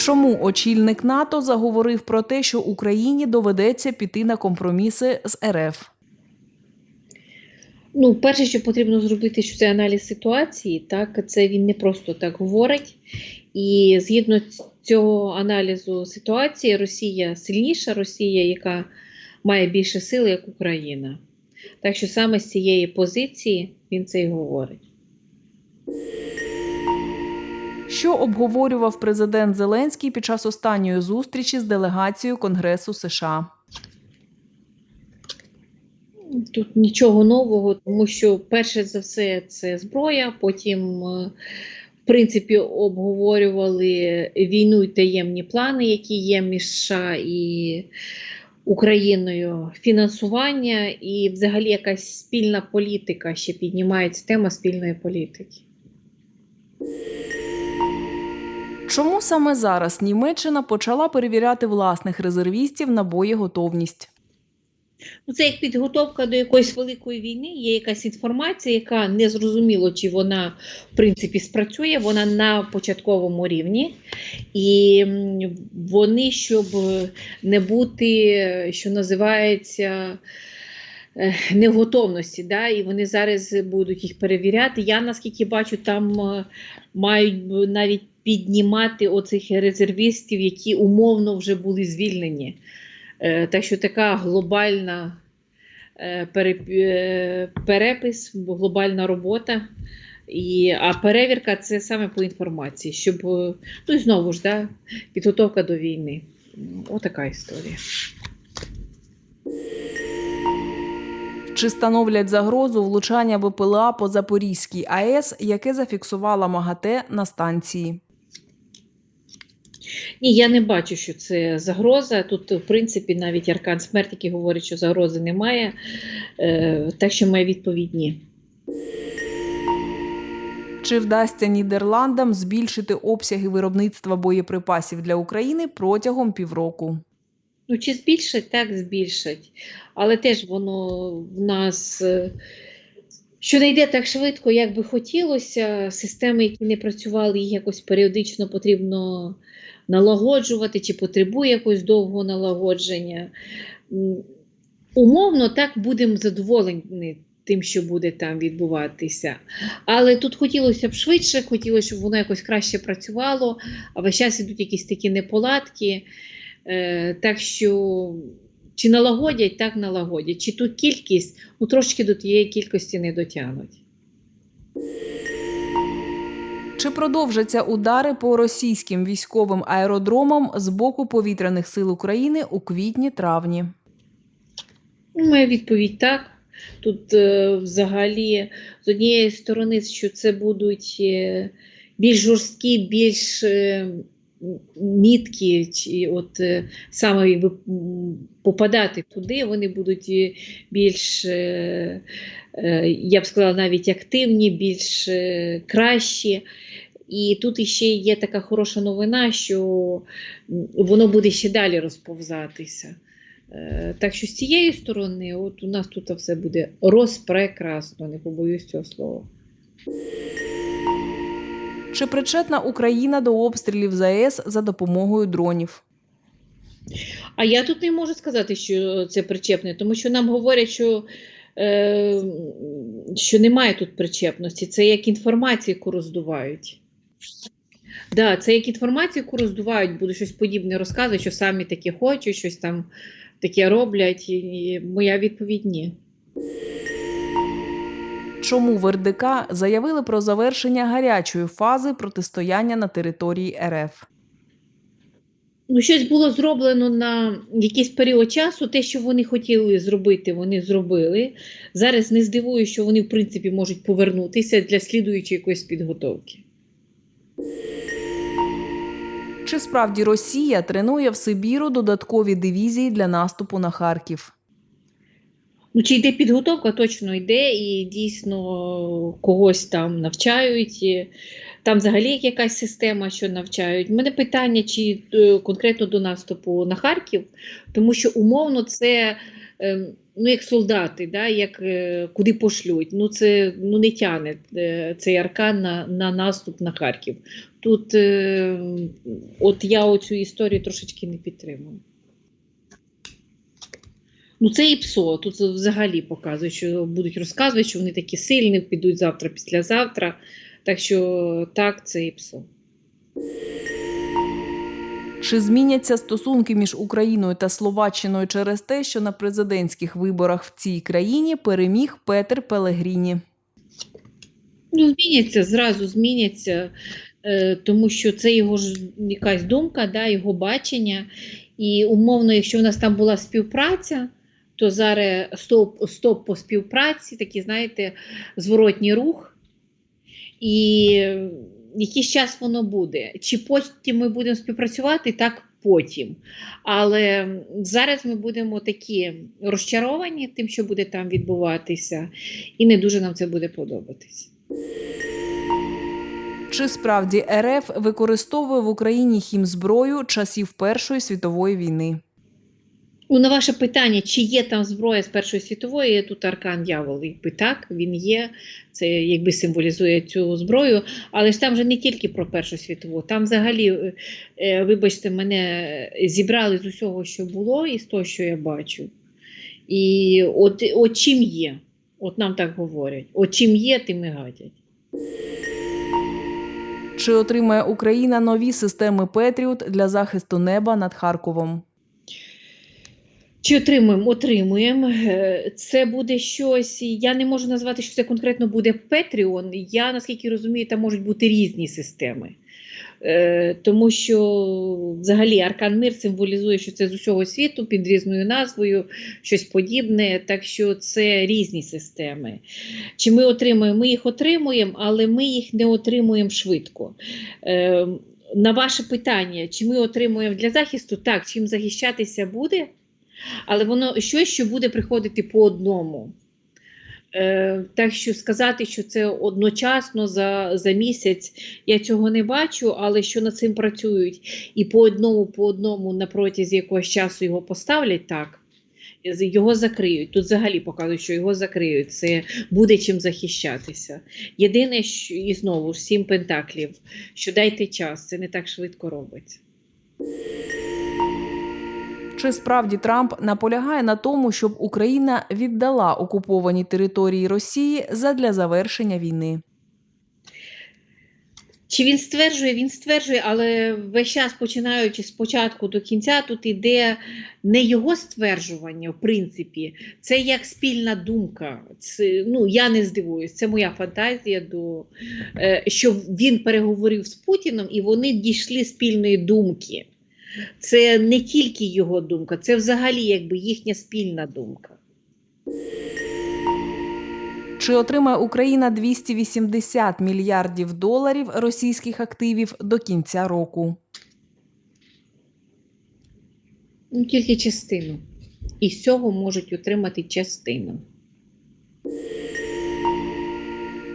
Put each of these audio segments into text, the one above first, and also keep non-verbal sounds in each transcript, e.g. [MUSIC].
Чому очільник НАТО заговорив про те, що Україні доведеться піти на компроміси з РФ? Ну, перше, що потрібно зробити, що це аналіз ситуації, так це він не просто так говорить. І згідно цього аналізу ситуації, Росія сильніша, Росія, яка має більше сили, як Україна. Так що саме з цієї позиції він це і говорить. Що обговорював президент Зеленський під час останньої зустрічі з делегацією Конгресу США? Тут нічого нового, тому що перше за все це зброя. Потім, е, в принципі, обговорювали війну і таємні плани, які є між США і Україною, фінансування і взагалі якась спільна політика. Ще піднімається тема спільної політики. Чому саме зараз Німеччина почала перевіряти власних резервістів на боєготовність? Ну, це як підготовка до якоїсь великої війни. Є якась інформація, яка не зрозуміло, чи вона в принципі спрацює. Вона на початковому рівні, і вони, щоб не бути, що називається. е, Не в готовності, да, і вони зараз будуть їх перевіряти. Я наскільки бачу, там е, мають навіть піднімати оцих резервістів, які умовно вже були звільнені. Е, Так що така глобальна е, е, перепис, глобальна робота. І, а перевірка це саме по інформації, щоб ну знову ж да, підготовка до війни. Отака історія. Чи становлять загрозу влучання БПЛА по Запорізькій АЕС, яке зафіксувала МАГАТЕ на станції? Ні, я не бачу, що це загроза. Тут, в принципі, навіть Аркан Смерть, який говорить, що загрози немає. Е, так що моя відповідь ні. Чи вдасться Нідерландам збільшити обсяги виробництва боєприпасів для України протягом півроку? Ну, чи збільшать, так збільшать. Але теж воно в нас, е, що не йде так швидко, як би хотілося. Системи, які не працювали, їх якось періодично потрібно налагоджувати, чи потребує якогось довгого налагодження. Умовно, так будемо задоволені тим, що буде там відбуватися. Але тут хотілося б швидше, хотілося, щоб воно якось краще працювало, а весь час ідуть якісь такі неполадки. Е, так що чи налагодять, так налагодять. Чи ту кількість, ну трошки до тієї кількості не дотягнуть. Чи продовжаться удари по російським військовим аеродромам з боку повітряних сил України у квітні-травні? Ну, Моя відповідь так. Тут е, взагалі з однієї сторони, що це будуть е, більш жорсткі, більш міткі, чи от е, саме попадати туди, вони будуть е, більш, е, я б сказала, навіть активні, більш кращі. І тут іще є така хороша новина, що воно буде ще далі розповзатися. Так що з цієї сторони, от у нас тут все буде розпрекрасно, не побоюсь цього слова. Чи причетна Україна до обстрілів ЗАЕС за допомогою дронів? А я тут не можу сказати, що це причепне, тому що нам говорять, що, е, що немає тут причепності. Це як інформацію, яку роздувають. Да, це як інформацію, яку роздувають, буде щось подібне розказувати, що самі таке хочуть, щось там таке роблять. І моя відповідь ні. Чому в РДК заявили про завершення гарячої фази протистояння на території РФ? Ну, щось було зроблено на якийсь період часу. Те, що вони хотіли зробити, вони зробили. Зараз не здивую, що вони, в принципі, можуть повернутися для слідуючої якоїсь підготовки. Чи справді Росія тренує в Сибіру додаткові дивізії для наступу на Харків? Ну, чи йде підготовка, точно йде, і дійсно когось там навчають. Там взагалі якась система, що навчають. У мене питання, чи е, конкретно до наступу на Харків, тому що умовно це. ем, ну, як солдати, да, як, е, куди пошлють. Ну, це ну, не тягне е, цей аркан на, на наступ на Харків. Тут е, от я оцю історію трошечки не підтримую. Ну, це і ПСО. Тут взагалі показують, що будуть розказувати, що вони такі сильні, підуть завтра, післязавтра. Так що так, це і ПСО. Чи зміняться стосунки між Україною та Словаччиною через те, що на президентських виборах в цій країні переміг Петер Пелегріні? Ну, зміняться, зразу зміняться, е, тому що це його ж якась думка, да, його бачення. І умовно, якщо в нас там була співпраця, то зараз стоп, стоп по співпраці, такий, знаєте, зворотній рух. І якийсь час воно буде. Чи потім ми будемо співпрацювати, так потім. Але зараз ми будемо такі розчаровані тим, що буде там відбуватися, і не дуже нам це буде подобатись. Чи справді РФ використовує в Україні хімзброю часів Першої світової війни? Ну, на ваше питання, чи є там зброя з Першої світової, тут аркан дьявол, якби так, він є, це якби символізує цю зброю, але ж там же не тільки про Першу світову, там взагалі, е, е, вибачте, мене зібрали з усього, що було, і з того, що я бачу. І от, от чим є, от нам так говорять, от чим є, тим і гадять. Чи отримає Україна нові системи Петріот для захисту неба над Харковом? Чи отримуємо? Отримуємо. Е, Це буде щось. Я не можу назвати, що це конкретно буде Петріон. Я наскільки розумію, там можуть бути різні системи. Е, Тому що взагалі Аркан Мир символізує, що це з усього світу під різною назвою, щось подібне. Так що це різні системи. Чи ми отримуємо? Ми їх отримуємо, але ми їх не отримуємо швидко. Е, На ваше питання, чи ми отримуємо для захисту? Так, чим захищатися буде? Але воно щось, що буде приходити по одному. Е, так що сказати, що це одночасно за, за місяць, я цього не бачу, але що над цим працюють і по одному, по одному на протязі якогось часу його поставлять так. Його закриють. Тут взагалі показують, що його закриють. Це буде чим захищатися. Єдине, що і знову ж сім пентаклів, що дайте час, це не так швидко робиться. Чи справді Трамп наполягає на тому, щоб Україна віддала окуповані території Росії задля завершення війни? Чи він стверджує? Він стверджує, але весь час, починаючи з початку до кінця, тут іде не його стверджування, в принципі, це як спільна думка. Це, ну, я не здивуюсь, це моя фантазія, до, е, що він переговорив з Путіном і вони дійшли спільної думки. Це не тільки його думка, це взагалі якби їхня спільна думка. Чи отримає Україна 280 мільярдів доларів російських активів до кінця року? Ну, тільки частину. І з цього можуть отримати частину.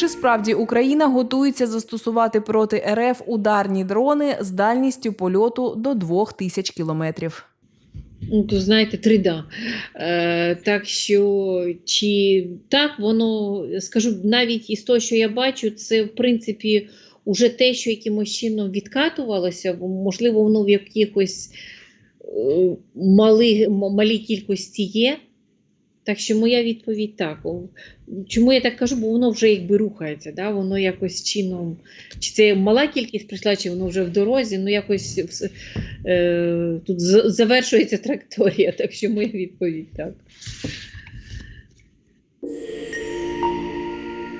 Чи справді Україна готується застосувати проти РФ ударні дрони з дальністю польоту до 2000 кілометрів? Ну, то знаєте, трида. Е, так що, чи так воно, скажу, навіть із того, що я бачу, це в принципі уже те, що якимось чином відкатувалося, можливо, воно в якихось е, мали, малій кількості є. Так що моя відповідь так. Чому я так кажу? Бо воно вже якби рухається, да? воно якось чином. Чи це мала кількість прийшла, чи воно вже в дорозі, ну якось е, тут завершується траєкторія, [LAUGHS] так що моя відповідь так.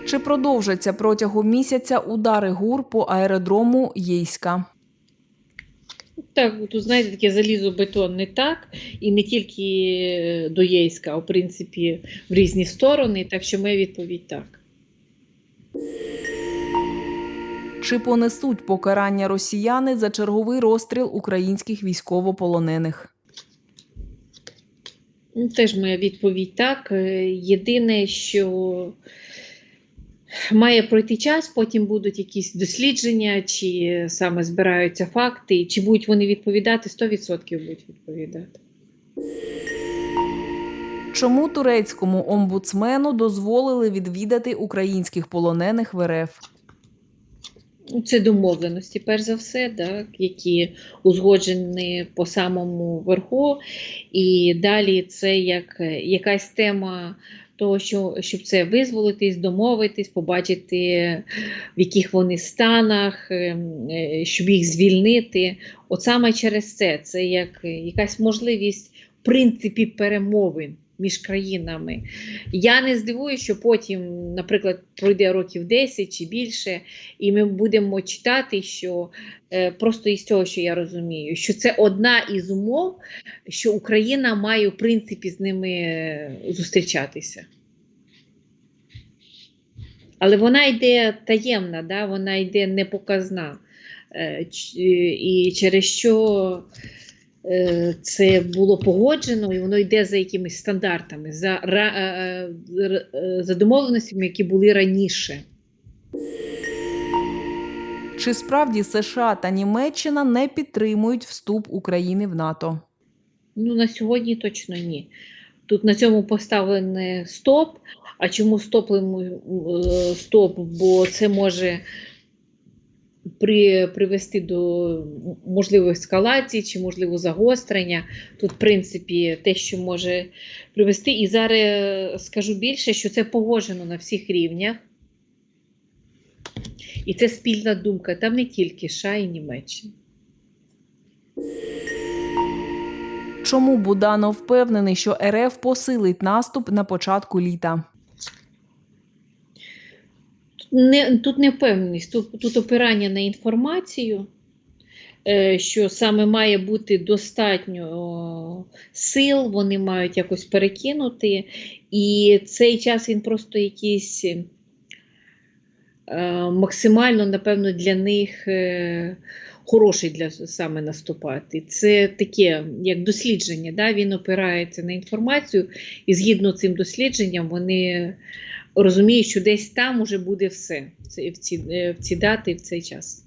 Чи продовжаться протягом місяця удари ГУР по аеродрому Єйська? Так, тут знаєте, таке залізобетон не так, і не тільки е, до Єйська, а в принципі в різні сторони, так що моя відповідь так. Чи понесуть покарання росіяни за черговий розстріл українських військовополонених? Ну, теж моя відповідь так. Е, Єдине, що має пройти час, потім будуть якісь дослідження, чи саме збираються факти, чи будуть вони відповідати, 100% будуть відповідати. Чому турецькому омбудсмену дозволили відвідати українських полонених в РФ? Це домовленості, перш за все, так, які узгоджені по самому верху. І далі це як якась тема того, що, щоб це визволитись, домовитись, побачити, в яких вони станах, ем, е, щоб їх звільнити. От саме через це це як е, якась можливість в принципі перемовин між країнами. Я не здивуюся, що потім, наприклад, пройде років 10 чи більше, і ми будемо читати, що е, просто із цього, що я розумію, що це одна із умов, що Україна має в принципі з ними е, зустрічатися. Але вона йде таємна, да? вона йде непоказна. Е, І через що це було погоджено, і воно йде за якимись стандартами, за, е, е, е, за домовленостями, які були раніше. Чи справді США та Німеччина не підтримують вступ України в НАТО? Ну, на сьогодні точно ні. Тут на цьому поставлений стоп. А чому е, стоп? Бо це може при, привести до можливої ескалації чи можливо загострення. Тут, в принципі, те, що може привести. І зараз скажу більше, що це погоджено на всіх рівнях. І це спільна думка. Там не тільки США і Німеччина. Чому Буданов впевнений, що РФ посилить наступ на початку літа? Не, тут не впевненість, тут, тут опирання на інформацію, е, що саме має бути достатньо сил, вони мають якось перекинути, і цей час він просто якийсь е, максимально, напевно, для них е, хороший для саме наступати. Це таке, як дослідження, да? він опирається на інформацію, і згідно цим дослідженням вони розуміють, що десь там уже буде все в ці, е, в ці дати, в цей час.